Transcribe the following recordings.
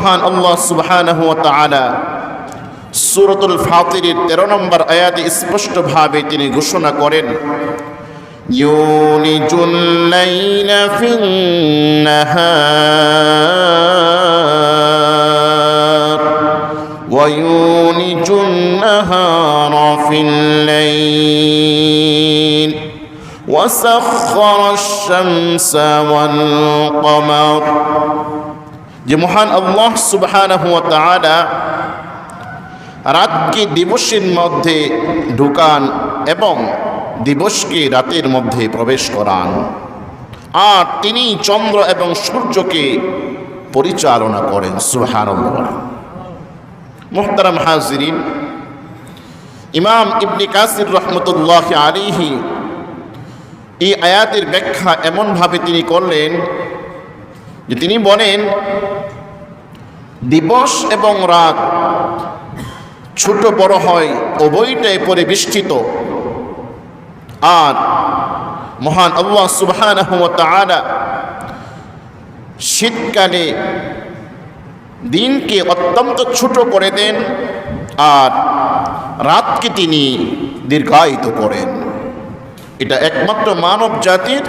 মহান আল্লাহ সুবহানাহু ওয়া তাআলা সূরাতুল ফাতিরের 13 নম্বর আয়াতে স্পষ্টভাবে তিনি ঘোষণা করেন ইউলিজুল লাইলা ফিন নাহার ويولج النهار في الليل وسخر الشمس والقمر যে মহান আল্লাহ তাআলা রাতকে দিবসের মধ্যে ঢুকান এবং দিবসকে রাতের মধ্যে প্রবেশ করান। আর তিনি চন্দ্র এবং সূর্যকে পরিচালনা করেন, সুবহানাল্লাহ। মুহতারাম হাজিরিন, ইমাম ইবনে কাসির রহমতুল্লাহ আলিহি এই আয়াতের ব্যাখ্যা এমনভাবে তিনি করলেন যে তিনি বলেন, দিবস এবং রাত ছোট বড় হয়, উভয়টাই পরিবেষ্টিত। আর মহান আল্লাহ তাআলা শীতকালে দিনকে অত্যন্ত ছোট করে দেন আর রাতকে তিনি দীর্ঘায়িত করেন। এটা একমাত্র মানব জাতির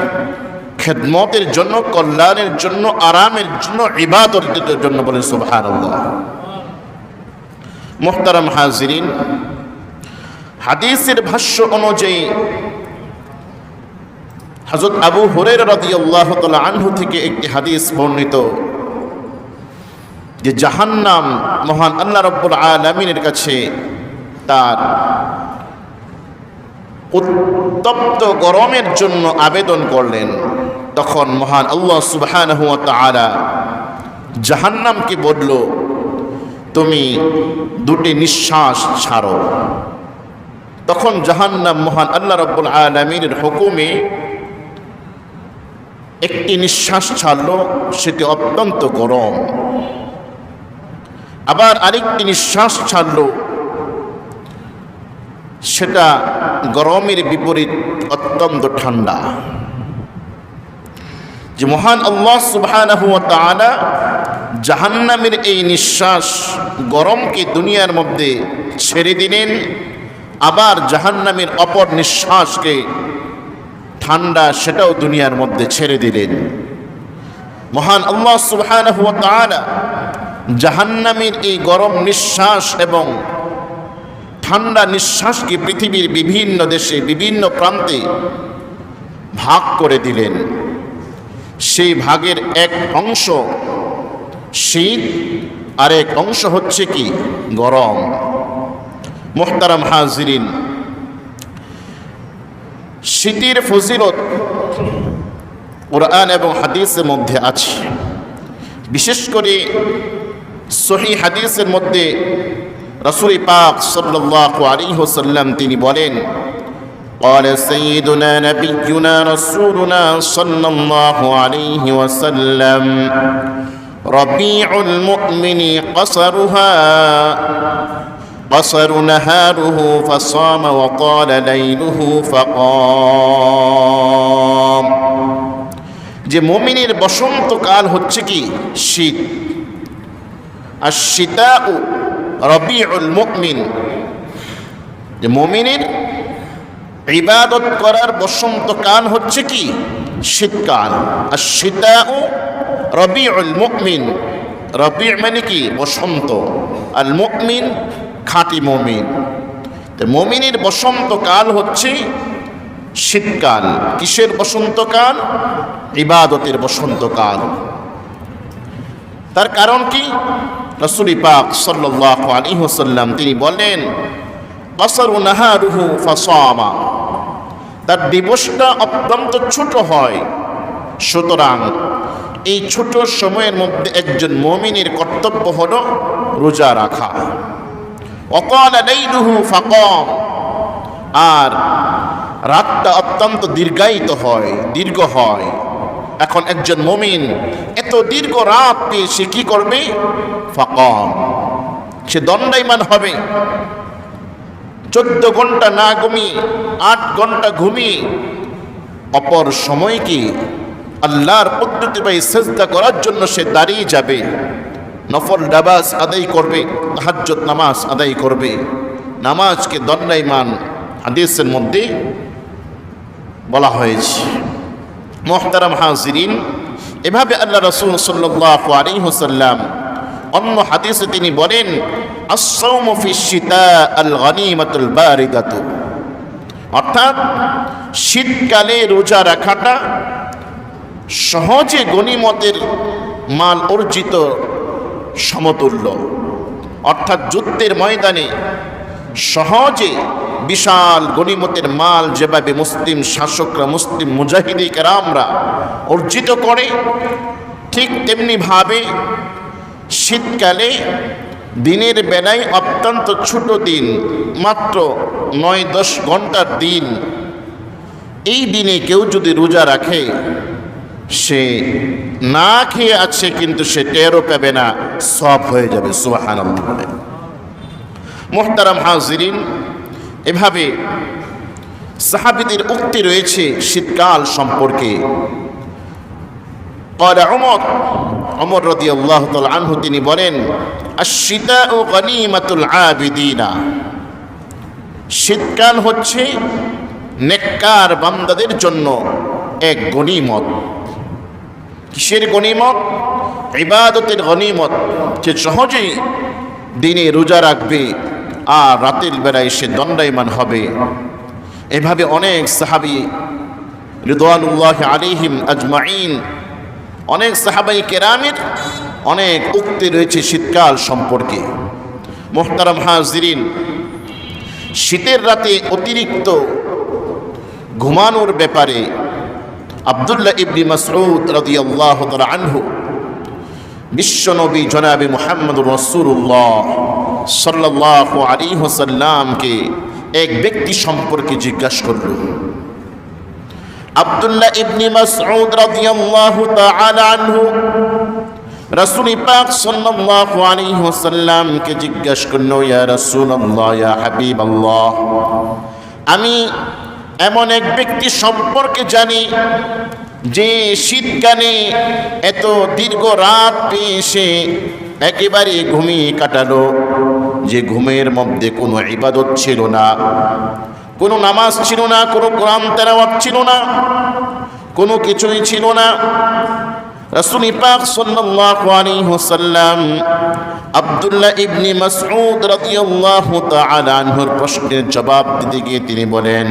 খেদমতের জন্য, কল্যাণের জন্য, আরামের জন্য, ইবাদতের জন্য বলেন সুবহান মোহতারাম হাজিরিন, হাদিসের ভাষ্য অনুযায়ী হজরত আবু হরের রাদিয়াল্লাহু তাআলা আনহু থেকে একটি হাদিস বর্ণিত, যে জাহান্নাম মহান আল্লাহ রব্বুল আলমিনের কাছে তার উত্তপ্ত গরমের জন্য আবেদন করলেন। তখন মহান আল্লাহ সুবহানাহু ওয়া তাআলা জাহান্নামকে বলল, তুমি দুটি নিঃশ্বাস ছাড়ো। তখন জাহান্নাম মহান আল্লাহ রব্বুল আলমিনের হুকুমে একটি নিঃশ্বাস ছাড়ল, সেটি অত্যন্ত গরম। আবার আরেকটি নিঃশ্বাস ছাড়ল সেটা গরমের বিপরীত অত্যন্ত ঠান্ডা। যে মহান আল্লাহ ওয়া জাহান্নামের এই নিঃশ্বাস গরমকে দুনিয়ার মধ্যে ছেড়ে দিলেন, আবার জাহান্নামের অপর নিঃশ্বাসকে ঠান্ডা সেটাও দুনিয়ার মধ্যে ছেড়ে দিলেন। মহান আল্লাহ তাআলা জাহান্নামের এই গরম নিঃশ্বাস এবং ঠান্ডা নিঃশ্বাসকে পৃথিবীর বিভিন্ন দেশে, বিভিন্ন প্রান্তে ভাগ করে দিলেন। সেই ভাগের এক অংশ শীত আর এক অংশ হচ্ছে কি? গরম। মোহতারাম হাজিরিন, শীতের ফজিলত কোরআন এবং হাদিসের মধ্যে আছে। বিশেষ করে সহি হাদিসের মধ্যে রসুল পাক সাল্লাল্লাহু আলাইহি ওয়াসাল্লাম তিনি বলেন قال سيدنا نبينا رسولنا صلى الله عليه وسلم ربيع المؤمن قصرها قصر نهاره فصام وطال ليله فقام যে মমিনের বসন্তকাল হচ্ছে কি শীত আর শীতা রবিউল মুকমিন যে মমিনের ইবাদত করার বসন্তকাল হচ্ছে কি? শীতকাল। আর শীতা রবিউল মুকমিন রবি মানে কি? বসন্ত। আল মুকমিন খাঁটি মমিন। মমিনের বসন্তকাল হচ্ছে শীতকাল। কিসের বসন্তকাল ইবাদতের বসন্তকাল তার কারণ কি? রসুলি পাক হোসাল্লাম তিনি বলেন কসরু নাহারুহু তার দিবসটা অত্যন্ত ছোট হয়। সুতরাং এই ছোট সময়ের মধ্যে একজন মমিনের কর্তব্য হল রোজা রাখা। অকাল লাইলুহু ফাকম। আর রাতটা অত্যন্ত দীর্ঘায়িত হয়, দীর্ঘ হয়। এখন একজন মমিন এত দীর্ঘ রাত পেয়ে সে কি করবে? ফাকম। সে দণ্ডায়মান হবে। চোদ্দ ঘণ্টা না ঘুমিয়ে, আট ঘণ্টা ঘুমিয়ে, অপর সময় কি আল্লাহর পদ্ধতি পাই সেজদা করার জন্য সে দাঁড়িয়ে যাবে। নফল ডাবাস আদায় করবে তাহাজ্জত নামাজ আদায় করবে। নামাজকে দণ্ডায়মান হাদিসের মধ্যে বলা হয়েছে। মোহতারাম হাজিরিন, এভাবে আল্লাহ রসুল সাল্লাহ আলী হোসাল্লাম অন্য হাদিসে তিনি বলেন অর্থাৎ, শীতকালে রোজা রাখাটা সহজে গনিমতের মাল অর্জিত সমতুল্য। অর্থাৎ যুদ্ধের ময়দানে সহজে বিশাল গনিমতের মাল যেভাবে মুসলিম শাসকরা, মুসলিম মুজাহিদি কেরামরা অর্জিত করে, ঠিক তেমনিভাবে শীতকালে দিনের বেলায় অত্যন্ত ছোট দিন, মাত্র নয় দশ ঘণ্টার দিন, এই দিনে কেউ যদি রোজা রাখে, সে না খেয়ে আছে কিন্তু সে টেরও পাবে না সব হয়ে যাবে সুবাহান মোহতারাম হাজিরিন এভাবে সাহাবিদের উক্তি রয়েছে শীতকাল সম্পর্কে। অমর অমর রদি আল্লাহ আনহু, তিনি বলেন ও শীতকাল হচ্ছে নেককার বান্দাদের জন্য এক গণিমত কিসের গণিমত ইবাদতের গণিমত যে সহজেই দিনে রোজা রাখবে। আর রাতের বেলায় সে দণ্ডায়মান হবে। এভাবে অনেক সাহাবি রিদওয়ানুল্লাহ আলিহিম আজমাইন, অনেক সাহাবাই কেরামের অনেক উক্তি রয়েছে শীতকাল সম্পর্কে। মোহতারাম হাজিরিন, শীতের রাতে অতিরিক্ত ঘুমানোর ব্যাপারে আবদুল্লাহ ইবনি মাসউদ রাদিয়াল্লাহ তাআলা আনহু, বিশ্বনবী জনাবে মুহাম্মদ রসুল্লাহ সাল্লাহ আলী হোসাল্লামকে এক ব্যক্তি সম্পর্কে জিজ্ঞাসা করল। আবদুল্লাহ ইবনি মাসউদ রাদিয়াল্লাহু তাআলা আনহু রাসূল পাক সাল্লাল্লাহু আলাইহি ওয়াসাল্লামকে জিজ্ঞাসা করল, ইয়া রাসূলুল্লাহ, ইয়া হাবিবাল্লাহ, আমি এমন এক ব্যক্তি সম্পর্কে জানি যে শীতকালে এত দীর্ঘ রাত পেয়ে এসে একেবারে ঘুমিয়ে কাটালো। যে ঘুমের মধ্যে কোনো ইবাদত ছিল না, কোনো নামাজ ছিল না, কোনো কোরআন তেরাওয়াত ছিল না, কোনো কিছুই ছিল না। আব্দুল্লাহ প্রশ্নের জবাব দিতে গিয়ে তিনি বলেন,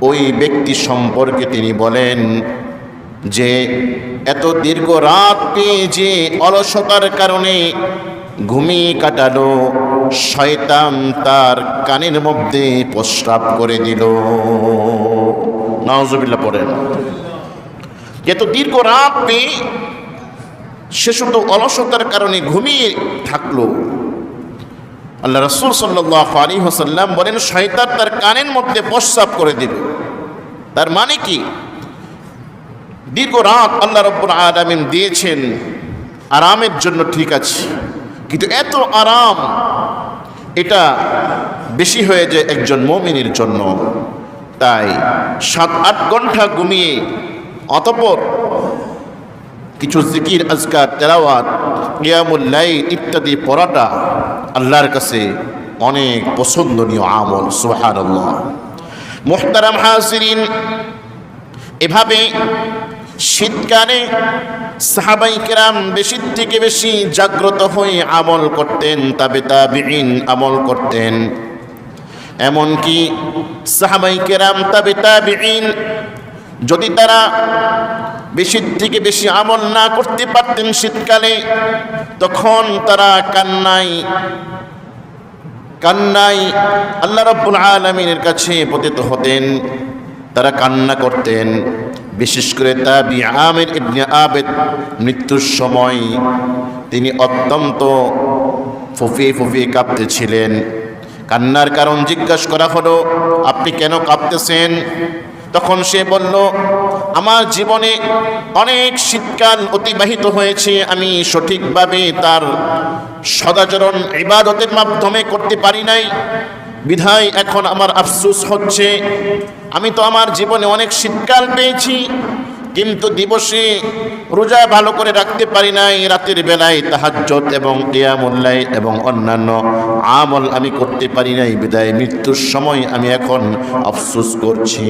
ওই ব্যক্তি সম্পর্কে তিনি বলেন যে, এত দীর্ঘ রাত পেয়ে যে অলসতার কারণে ঘুমিয়ে কাটালো। শয়তান তার কানের মধ্যে প্রস্রাব করে দিল। নওয়াজবিল্লা পড়েন। এত দীর্ঘ রাত পেয়ে সে শুধু অলসতার কারণে ঘুমিয়ে থাকল। আল্লাহ রসুল সাল্লাহ আলী হোসাল্লাম বলেন, শয়তান তার কানের মধ্যে প্রস্রাব করে দিল। তার মানে কি? দীর্ঘ রাত আল্লাহ রব্বুল আলমিন দিয়েছেন, আরামের জন্য ঠিক আছে। কিন্তু এত আরাম, এটা বেশি হয়ে যায় একজন মমিনের জন্য। তাই সাত, আট ঘণ্টা ঘুমিয়ে, অতপর কিছু জিকির, আজকার, তেলাওয়াত কিয়ামুল্লাই ইত্যাদি পড়াটা আল্লাহর কাছে অনেক পছন্দনীয় আমল সুহানুল্লাহ মোহতারাম হাসিরিন এভাবে শীতকালে সাহাবাই কেরাম বেশির থেকে বেশি জাগ্রত হয়ে আমল করতেন, তাবে তাবিন আমল করতেন। এমনকি সাহাবাই কেরাম, তাবে তাবিন যদি তারা বেশির থেকে বেশি আমল না করতে পারতেন শীতকালে, তখন তারা কান্নাই কান্নাই আল্লাহ রব্বুল আলমিনের কাছে পতিত হতেন, তারা কান্না করতেন। বিশেষ করে তাবি আমের ইবনে আবেদ মৃত্যুর সময় তিনি অত্যন্ত ফুফিয়ে ফুফিয়ে কাঁপতেছিলেন। কান্নার কারণ জিজ্ঞাসা করা হলো, আপনি কেন কাঁপতেছেন? তখন সে বলল, আমার জীবনে অনেক শীতকাল অতিবাহিত হয়েছে। আমি সঠিকভাবে তার সদাচরণ ইবাদতের মাধ্যমে করতে পারি নাই। বিধায় এখন আমার আফসুস হচ্ছে। আমি তো আমার জীবনে অনেক শীতকাল পেয়েছি, কিন্তু দিবসে রোজা ভালো করে রাখতে পারি নাই। রাতের বেলায় তাহাজ্জত এবং কিয়ামুল্লাই এবং অন্যান্য আমল আমি করতে পারি নাই। বিদায় মৃত্যুর সময় আমি এখন আফসোস করছি।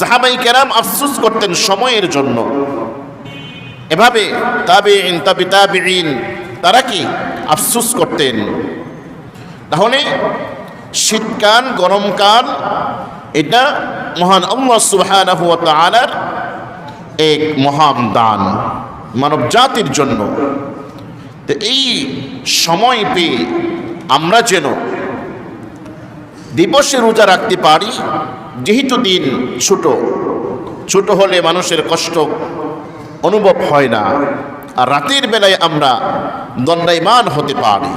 সাহাবাই কেরাম আফসুস করতেন সময়ের জন্য। এভাবে তাবিঈন, তাবি তাবিঈন, তারা কি আফসোস করতেন? তাহলে শীতকাল, গরমকাল, এটা মহান আল্লাহ এক মহান দান মানব জাতির জন্য। তো এই সময় পেয়ে আমরা যেন দিবসে রোজা রাখতে পারি, যেহেতু দিন ছোট ছোট হলে মানুষের কষ্ট অনুভব হয় না, আর রাতের বেলায় আমরা দণ্ডায়মান হতে পারি।